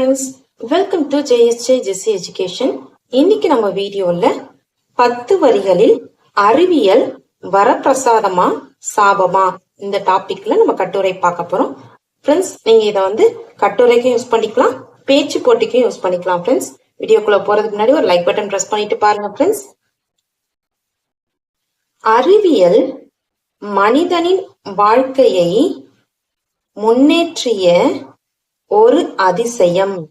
Friends welcome to JSJ Jessy education இன்னைக்கு நம்ம வீடியோல பத்து வரிகளில் அறிவியல் வரப்பிரசாதமா சாபமா இந்த டாபிக்ல நம்ம கட்டுரை பார்க்க போறோம். ஃப்ரெண்ட்ஸ் நீங்க இதை வந்து கட்டுரைக்கும் யூஸ் பண்ணிக்கலாம் பேச்சு போட்டிக்கும் யூஸ் பண்ணிக்கலாம் ஃப்ரெண்ட்ஸ் வீடியோக்குள்ள போறதுக்கு முன்னாடி ஒரு லைக் பட்டன் பிரஸ் பண்ணிட்டு பாருங்க ஃப்ரெண்ட்ஸ் அறிவியல் மனிதனின் வாழ்க்கையை முன்னேற்றிய ஒரு அதிசயம்.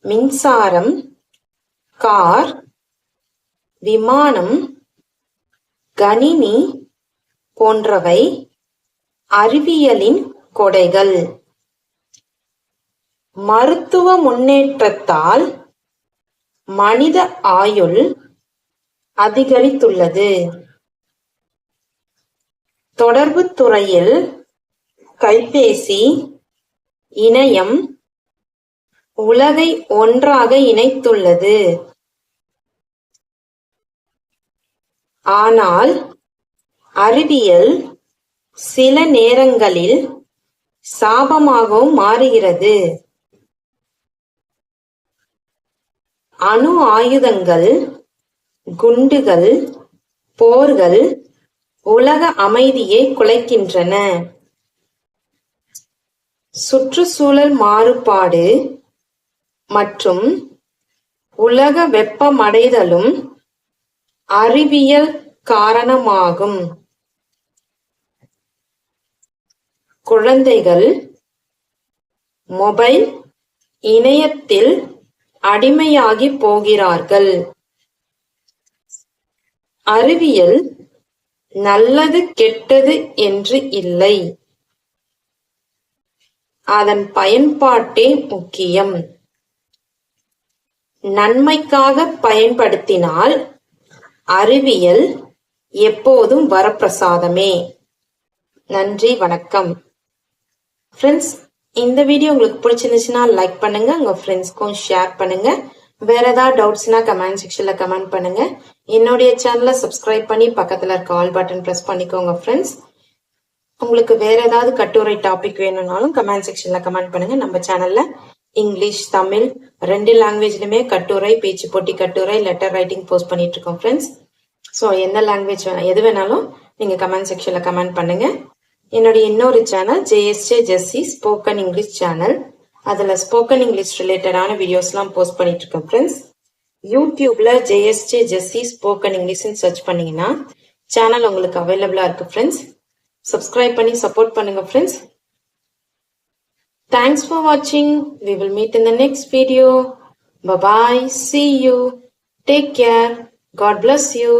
மின்சாரம் கார் விமானம் கணினி போன்றவை அறிவியலின் கொடைகள். மருத்துவ முன்னேற்றத்தால் மனித ஆயுள் அதிகரித்துள்ளது. தொடர்பு துறையில் கைபேசி இணையம் உலகை ஒன்றாக இணைத்துள்ளது. ஆனால் அறிவியல் சில நேரங்களில் சாபமாகவும் மாறுகிறது. அணு ஆயுதங்கள் குண்டுகள் போர்கள் உலக அமைதியை குலைக்கின்றன. சுற்றுச்சூழல் மாறுபாடு மற்றும் உலக வெப்பமடைதலும் அறிவியல் காரணமாகும். குழந்தைகள் மொபைல் இணையத்தில் அடிமையாகி போகிறார்கள். அறிவியல் நல்லது கெட்டது என்று இல்லை. அதன் பயன்பாட்டே முக்கியம். நன்மைக்காக பயன்படுத்தினால் அறிவியல் எப்போதும் வரப்பிரசாதமே. நன்றி வணக்கம். ஃப்ரெண்ட்ஸ் இந்த வீடியோ உங்களுக்கு பிடிச்சிருந்துச்சுன்னா லைக் பண்ணுங்க உங்க ஃப்ரெண்ட்ஸ்க்கும் ஷேர் பண்ணுங்க. வேற ஏதாவது டவுட்ஸ்னா கமெண்ட் செக்ஷன்ல கமெண்ட் பண்ணுங்க. என்னுடைய சேனலை சப்ஸ்கிரைப் பண்ணி பக்கத்துல இருக்க ஆல் பட்டன் பிரஸ் பண்ணிக்கோங்க ஃப்ரெண்ட்ஸ் உங்களுக்கு வேற ஏதாவது கட்டுரை டாபிக் வேணும்னாலும் கமெண்ட் செக்ஷன்ல கமெண்ட் பண்ணுங்க. நம்ம சேனல்ல இங்கிலீஷ் தமிழ் ரெண்டு லாங்குவேஜ்லயுமே கட்டுரை பேச்சு போட்டி கட்டுரை லெட்டர் ரைட்டிங் போஸ்ட் பண்ணிட்டு இருக்கோம் ஃப்ரெண்ட்ஸ் ஸோ என்ன லாங்குவேஜ் எது வேணாலும் நீங்க கமெண்ட் செக்ஷன்ல கமெண்ட் பண்ணுங்க. என்னுடைய இன்னொரு channel JSJ Jessy spoken English channel அதுல ஸ்போக்கன் இங்கிலீஷ் ரிலேட்டடான வீடியோஸ்லாம் போஸ்ட் பண்ணிட்டு இருக்கேன் ஃப்ரெண்ட்ஸ் யூடியூப்ல ஜேஎஸ்ஜே ஜெஸ்சி ஸ்போக்கன் இங்கிலீஷ்னு சர்ச் பண்ணீங்கன்னா சேனல் உங்களுக்கு அவைலபிளா இருக்கு ஃப்ரெண்ட்ஸ் சப்ஸ்கிரைப் பண்ணி சப்போர்ட் பண்ணுங்க ஃப்ரெண்ட்ஸ் தேங்க்ஸ் ஃபார் வாட்சிங் we will meet in the next video bye bye see you take care God bless you